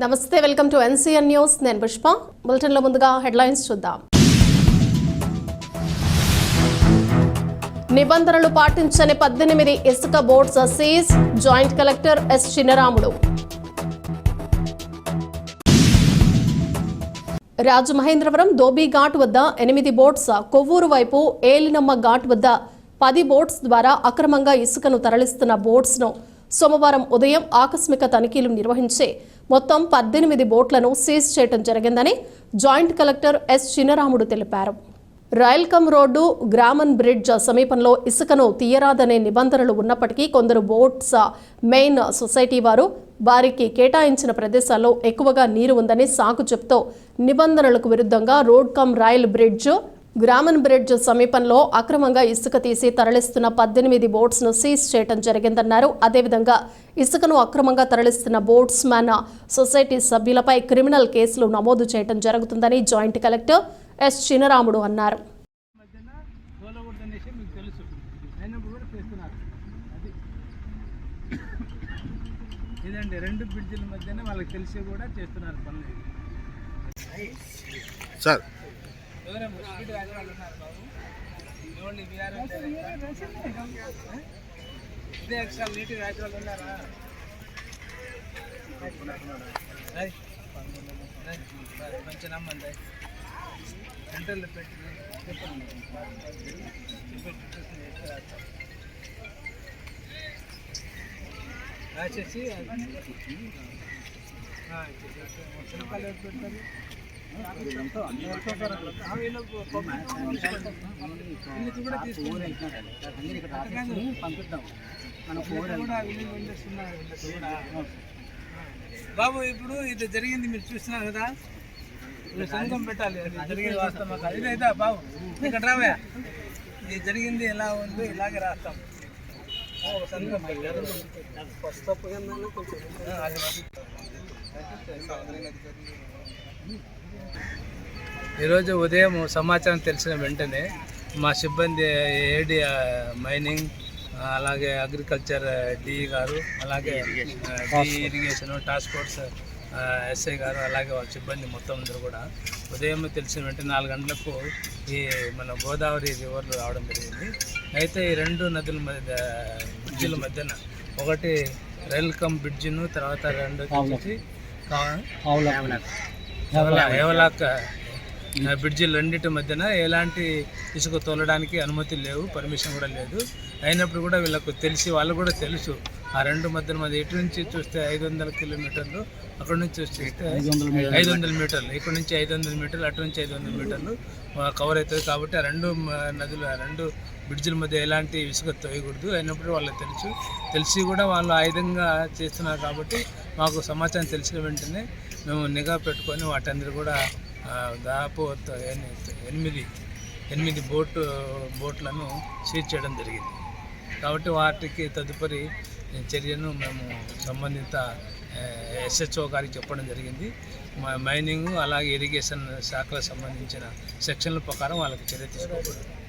నమస్తే welcome to NCN news. నేను పుష్ప. బులెటిన్లో ముందుగా హెడ్లైన్స్ చూద్దాం. నిబంధనలు పాటించని పద్దెనిమిది ఇసుక boats seize joint collector S Chinnaramudu. Rajamahendravaram dhobi ghat వద్ద ఎనిమిది బోట్స్ కొవ్వూరు వైపు ఏలినమ్మ ఘాట్ వద్ద పది బోట్స్ ద్వారా అక్రమంగా ఇసుకను తరలిస్తున్న బోట్స్ను సోమవారం ఉదయం ఆకస్మిక తనిఖీలు నిర్వహించే మొత్తం పద్దెనిమిది బోట్లను సీజ్ చేయడం జరిగిందని జాయింట్ కలెక్టర్ ఎస్ చిన్నరాముడు తెలిపారు. రాయల్కమ్ రోడ్డు గ్రామన్ బ్రిడ్జ్ సమీపంలో ఇసుకను తీయరాదనే నిబంధనలు ఉన్నప్పటికీ కొందరు బోట్స్ మెయిన్ సొసైటీ వారు వారికి కేటాయించిన ప్రదేశాల్లో ఎక్కువగా నీరు ఉందని సాకు చెప్తూ నిబంధనలకు విరుద్ధంగా రోడ్ కమ్ రైల్ బ్రిడ్జ్ గ్రామన్ బ్రిడ్జ్ సమీపంలో అక్రమంగా ఇసుక తీసి తరలిస్తున్న పద్దెనిమిది బోట్స్ను సీజ్ చేయడం జరిగిందన్నారు. అదేవిధంగా ఇసుకను అక్రమంగా తరలిస్తున్న బోట్స్ మ్యాన్ సొసైటీ సభ్యులపై క్రిమినల్ కేసులు నమోదు చేయడం జరుగుతుందని జాయింట్ కలెక్టర్ ఎస్ చినరాముడు అన్నారు. ఇదండి రెండు బ్రిడ్జిల మధ్యన వాళ్ళకి తెలిసి కూడా చేస్తున్నారు పనులు సార్ ఎవరేమో స్పీడ్ రాజవాళ్ళు ఉన్నారు బాబు ఎవరిని బీఆర్ఎస్ ఇదే ఎక్స్ట్రా నీటి రాజవాళ్ళు ఉన్నారా రై. రై. కొంచెం నమ్మండి సెంటర్లో పెట్టి చెప్పండి రాసేసి చిన్నకాయలు ఎవరు పెడతారు బాబు ఇప్పుడు ఇది జరిగింది మీరు చూస్తున్నారు కదా? సంఘం పెట్టాలి అది జరిగింది వాస్తవం కాదు ఇదైతే బాబు? ఇక్కడ రావయ్యా ఇది జరిగింది ఎలా ఉంది ఇలాగే రాస్తాం. సంఘం అది ఈరోజు ఉదయం సమాచారం తెలిసిన వెంటనే మా సిబ్బంది ఏడి మైనింగ్ అలాగే అగ్రికల్చర్ డిఈ గారు అలాగే ఆ, D irrigation task force SI గారు అలాగే వాళ్ళ సిబ్బంది మొత్తం అందరూ కూడా ఉదయం తెలిసిన వెంటనే నాలుగు గంటలకు ఈ మన గోదావరి రివర్లో రావడం జరిగింది. అయితే ఈ రెండు నదుల మధ్య బ్రిడ్జిల మధ్యన ఒకటి రైల్ కమ్ బ్రిడ్జిను తర్వాత రెండు వచ్చేసి కా- ఎవలా ఎవలాక్ ఆ, బ్రిడ్జిలు రెండింటి మధ్యన ఎలాంటి ఇసుక తోలడానికి అనుమతి లేవు పర్మిషన్ కూడా లేదు. అయినప్పుడు కూడా వీళ్ళకు తెలిసి వాళ్ళు కూడా తెలుసు. ఆ రెండు మధ్యన మధ్య ఇటు నుంచి చూస్తే ఐదు వందల కిలోమీటర్లు అక్కడ నుంచి చూస్తే ఐదు వందల మీటర్లు. ఇక్కడ నుంచి ఐదు వందల మీటర్లు అటు నుంచి ఐదు వందల మీటర్లు కవర్ అవుతుంది. కాబట్టి ఆ రెండు నదులు ఆ రెండు బ్రిడ్జిల మధ్య ఎలాంటి ఇసుక తోయకూడదు. అయినప్పుడు వాళ్ళకి తెలుసు. తెలిసి కూడా వాళ్ళు ఆ విధంగా చేస్తున్నారు కాబట్టి మాకు సమాచారం తెలిసిన వెంటనే మేము నిఘా పెట్టుకొని వాటందరూ కూడా దాదాపు ఎనిమిది ఎనిమిది బోటు బోట్లను సీజ్ చేయడం జరిగింది. కాబట్టి వాటికి తదుపరి చర్యను మేము సంబంధిత ఎస్హెచ్ఓ గారికి చెప్పడం జరిగింది. మ- మైనింగ్ అలాగే ఇరిగేషన్ శాఖలకు సంబంధించిన సెక్షన్ల ప్రకారం వాళ్ళకి చర్య తీసుకోకూడదు